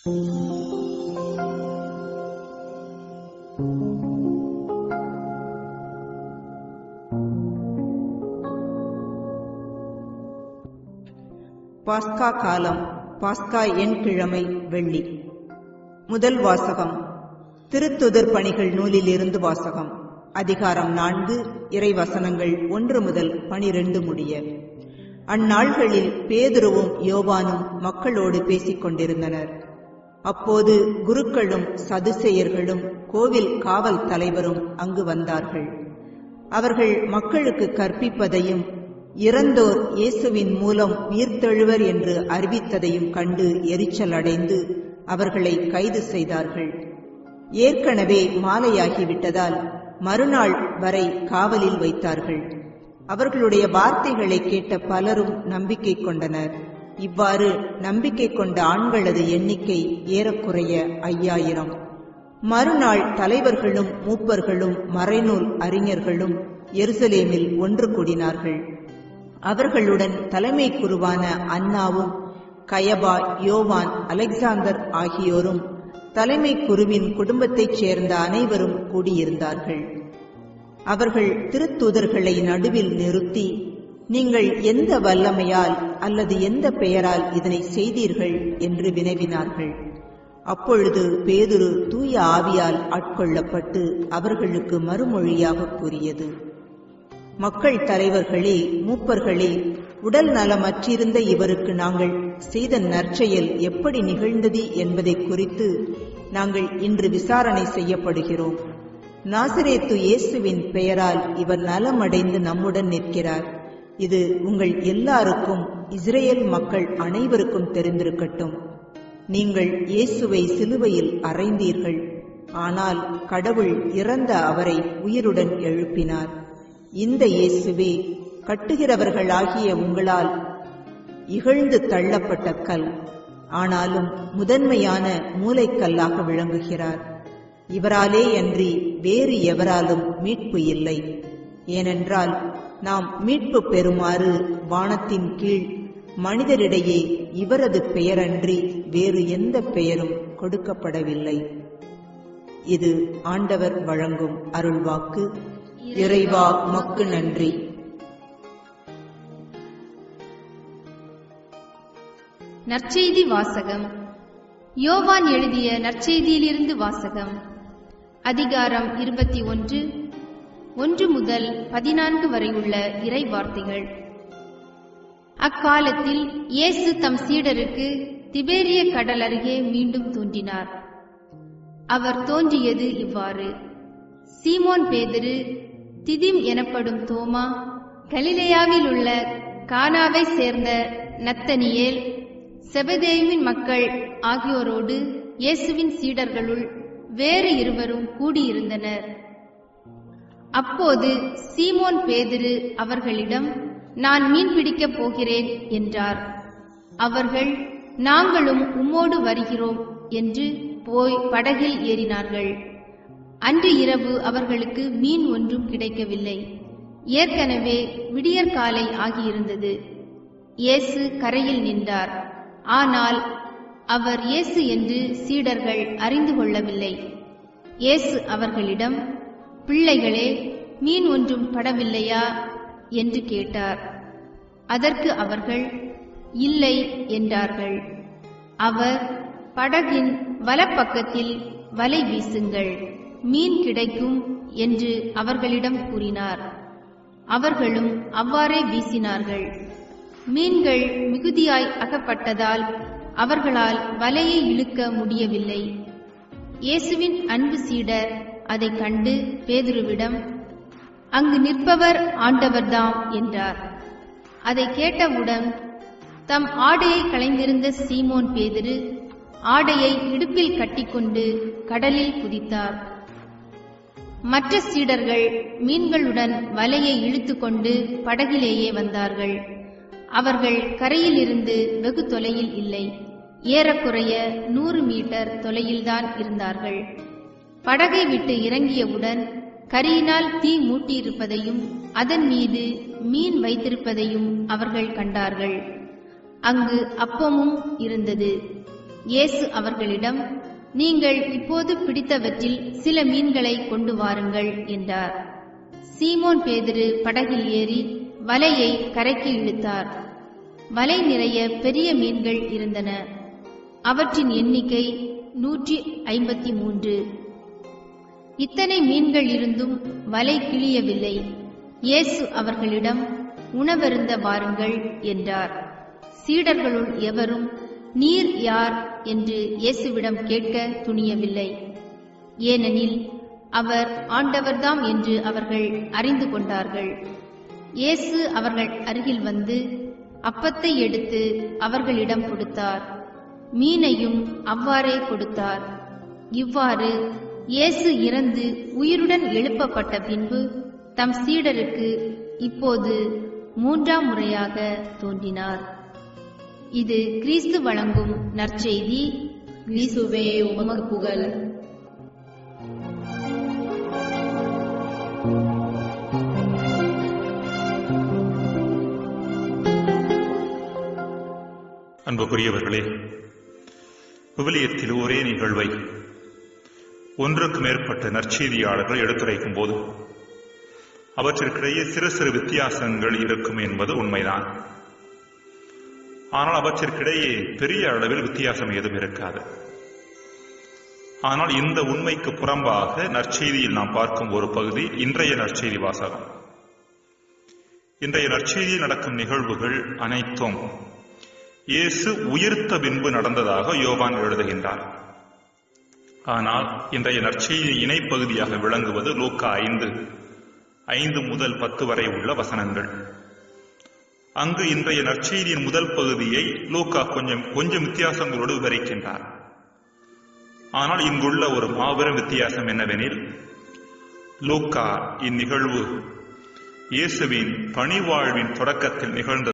பாஸ்கா காலம் பாஸ்கா எண் கிழமை வெள்ளி. முதல் வாசகம். திருத்துதர் பணிகள் நூலிலிருந்து வாசகம். அதிகாரம் நான்கு இறைவசனங்கள் ஒன்று முதல் பனிரெண்டு முடிய. அந்நாள்களில் பேதுருவும் யோவானும் மக்களோடு பேசிக் கொண்டிருந்தனர் அப்போது குருக்களும் சதுசேயர்களும் கோவில் காவல் தலைவரும் அங்கு வந்தார்கள். அவர்கள் மக்களுக்கு கற்பிப்பதையும் இறந்தோர் இயேசுவின் மூலம் உயிர்த்தெழுவர் என்று அறிவித்ததையும் கண்டு எரிச்சல் அடைந்து அவர்களை கைது செய்தார்கள். ஏற்கனவே மாலையாகிவிட்டதால் மறுநாள் வரை காவலில் வைத்தார்கள். அவர்களுடைய வார்த்தைகளை கேட்ட பலரும் நம்பிக்கை கொண்டனர். இவ்வாறு நம்பிக்கை கொண்ட ஆண்களது எண்ணிக்கை ஏறக்குறைய ஐயாயிரம். மறுநாள் தலைவர்களும் மூப்பர்களும் மறைநூல் அறிஞர்களும் எருசலேமில் ஒன்று கூடினார்கள். அவர்களுடன் தலைமை குருவான அன்னாவும் கயபா யோவான் அலெக்சாந்தர் ஆகியோரும் தலைமை குருவின் குடும்பத்தைச் சேர்ந்த அனைவரும் கூடியிருந்தார்கள். அவர்கள் திருத்தூதர்களை நடுவில் நிறுத்தி நீங்கள் எந்த வல்லமையால் அல்லது எந்த பெயரால் இதனை செய்தீர்கள் என்று வினவினார்கள். அப்பொழுது பேதுரு தூய ஆவியால் ஆட்கொள்ளப்பட்டு அவர்களுக்கு மறுமொழியாக கூறியது. மக்கள் தலைவர்களே மூப்பர்களே உடல் நலமற்றிருந்த இவருக்கு நாங்கள் செய்த நற்செயல் எப்படி நிகழ்ந்தது என்பதை குறித்து நாங்கள் இன்று விசாரணை செய்யப்படுகிறோம். நாசிரேத்து இயேசுவின் பெயரால் இவர் நலமடைந்து நம்முடன் நிற்கிறார். இது உங்கள் எல்லாருக்கும் இஸ்ரேல் மக்கள் அனைவருக்கும் தெரிந்திருக்கட்டும். நீங்கள் இயேசுவை சிலுவையில் அறைந்தீர்கள். ஆனால் கடவுள் இறந்த அவரை உயிருடன் எழுப்பினார். இந்த இயேசுவே கட்டுகிறவர்களாகிய உங்களால் இகழ்ந்து தள்ளப்பட்ட கல் ஆனாலும் முதன்மையான மூளைக்கல்லாக விளங்குகிறார். இவராலே அன்றி வேறு எவராலும் மீட்பு இல்லை. ஏனென்றால் நாம் மீட்பு பெறுமாறு வானத்தின் கீழ் மனிதரிடையே இவரது பெயரன்றி வேறு எந்த பெயரும் கொடுக்கப்படவில்லை. இது ஆண்டவர் வழங்கும் அருள்வாக்கு. இறைவா மக்கு நன்றி. நற்செய்தி வாசகம். யோவான் எழுதிய நற்செய்தியிலிருந்து வாசகம். அதிகாரம் இருபத்தி ஒன்று ஒன்று முதல் பதினான்கு வரை உள்ள இறை வார்த்தைகள் அக்காலத்தில் இயேசு தம் சீடருக்கு திபேரிய கடல் அருகே மீண்டும் தோன்றினார். அவர் தோன்றியது இவ்வாறு. சீமோன் பேதரு திதிம் எனப்படும் தோமா கலிலேயாவில் உள்ள கானாவை சேர்ந்த நத்தனியேல் செபதேவின் மக்கள் ஆகியோரோடு இயேசுவின் சீடர்களுள் வேறு இருவரும் கூடியிருந்தனர். அப்போது சீமோன் பேதிரு அவர்களிடம் நான் மீன் பிடிக்கப் போகிறேன் என்றார். அவர்கள் நாங்களும் உம்மோடு வருகிறோம் என்று போய் படகில் ஏறினார்கள். அன்று இரவு அவர்களுக்கு மீன் ஒன்றும் கிடைக்கவில்லை. ஏற்கனவே விடியற்காலை ஆகியிருந்தது. இயேசு கரையில் நின்றார். ஆனால் அவர் இயேசு என்று சீடர்கள் அறிந்து கொள்ளவில்லை. இயேசு அவர்களிடம் பிள்ளைகளே மீன் ஒன்றும் படவில்லையா? என்று கேட்டார். அதற்கு அவர்கள் இல்லை என்றார்கள். அவர் படகின் வலப்பக்கத்தில் வலை வீசுங்கள் மீன் கிடைக்கும் என்று அவர்களிடம் கூறினார். அவர்களும் அவ்வாறே வீசினார்கள். மீன்கள் மிகுதியாய் அகப்பட்டதால் அவர்களால் வலையை இழுக்க முடியவில்லை. இயேசுவின் அன்பு சீடர் அதைக் கண்டு பேதுருவிடம் அங்கு நிற்பவர் ஆண்டவர்தாம் என்றார். அதை கேட்டவுடன் தம் ஆடையை களைந்திருந்த சீமோன் பேதுரு ஆடையை இடுப்பில் கட்டிக்கொண்டு கடலில் குதித்தார். மற்ற சீடர்கள் மீன்களுடன் வலையை இழுத்துக்கொண்டு படகிலேயே வந்தார்கள். அவர்கள் கரையிலிருந்து வெகு தொலையில் இல்லை. ஏறக்குறைய நூறு மீட்டர் தொலையில்தான் இருந்தார்கள். படகை விட்டு இறங்கியவுடன் கரியினால் தீ மூட்டியிருப்பதையும் அதன் மீது மீன் வைத்திருப்பதையும் அவர்கள் கண்டார்கள். அங்கு அப்பமும் இருந்தது. இயேசு அவர்களிடம் நீங்கள் இப்போது பிடித்தவற்றில் சில மீன்களை கொண்டு வாருங்கள் என்றார். சீமோன் பேதிரு படகில் ஏறி வலையை கரைக்கு இழுத்தார். வலை நிறைய பெரிய மீன்கள் இருந்தன. அவற்றின் எண்ணிக்கை நூற்றி ஐம்பத்தி மூன்று. இத்தனை மீன்கள் இருந்தும் வலை கிழியவில்லை. இயேசு அவர்களிடம் உணவருந்த வாருங்கள் என்றார். சீடர்களுள் எவரும் நீர் யார்? என்று இயேசுவிடம் கேட்க துணியவில்லை. ஏனெனில் அவர் ஆண்டவர்தாம் என்று அவர்கள் அறிந்து கொண்டார்கள். இயேசு அவர்கள் அருகில் வந்து அப்பத்தை எடுத்து அவர்களிடம் கொடுத்தார். மீனையும் அவ்வாறே கொடுத்தார். இவ்வாறு இயேசு இறந்து உயிருடன் எழுப்பப்பட்ட பின்பு தம் சீடருக்கு இப்போது மூன்றாம் முறையாக தோன்றினார். இது கிறிஸ்து வழங்கும் நற்செய்தி. கிறிஸ்துவே உமக்கு புகழ். அன்புக்குரியவர்களே விவிலியத்தில் ஒரே நிகழ்வை ஒன்றுக்கு மேற்பட்ட நற்செய்தியாளர்கள் எடுத்துரைக்கும் போது அவற்றிற்கிடையே சிறு சிறு வித்தியாசங்கள் இருக்கும் என்பது உண்மைதான். ஆனால் அவற்றிற்கிடையே பெரிய அளவில் வித்தியாசம் ஏதும் இருக்காது. ஆனால் இந்த உண்மைக்கு புறம்பாக நற்செய்தியில் நாம் பார்க்கும் ஒரு பகுதி இன்றைய நற்செய்தி வாசகம். இன்றைய நற்செய்தியில் நடக்கும் நிகழ்வுகள் அனைத்தும் இயேசு உயிர்த்த பின்பு நடந்ததாக யோவான் எழுதுகின்றார். ஆனால் இன்றைய நற்செய்தி இணைப்பகுதியாக விளங்குவது லூக்கா ஐந்து ஐந்து முதல் பத்து வரை உள்ள வசனங்கள். அங்கு இன்றைய நற்செய்தியின் முதல் பகுதியை லூக்கா கொஞ்சம் கொஞ்சம் வித்தியாசங்களோடு விவரிக்கின்றார். ஆனால் இங்குள்ள ஒரு மாபெரும் வித்தியாசம் என்னவெனில் லூக்கா இந்நிகழ்வு இயேசுவின் பணிவாழ்வின் தொடக்கத்தில் நிகழ்ந்த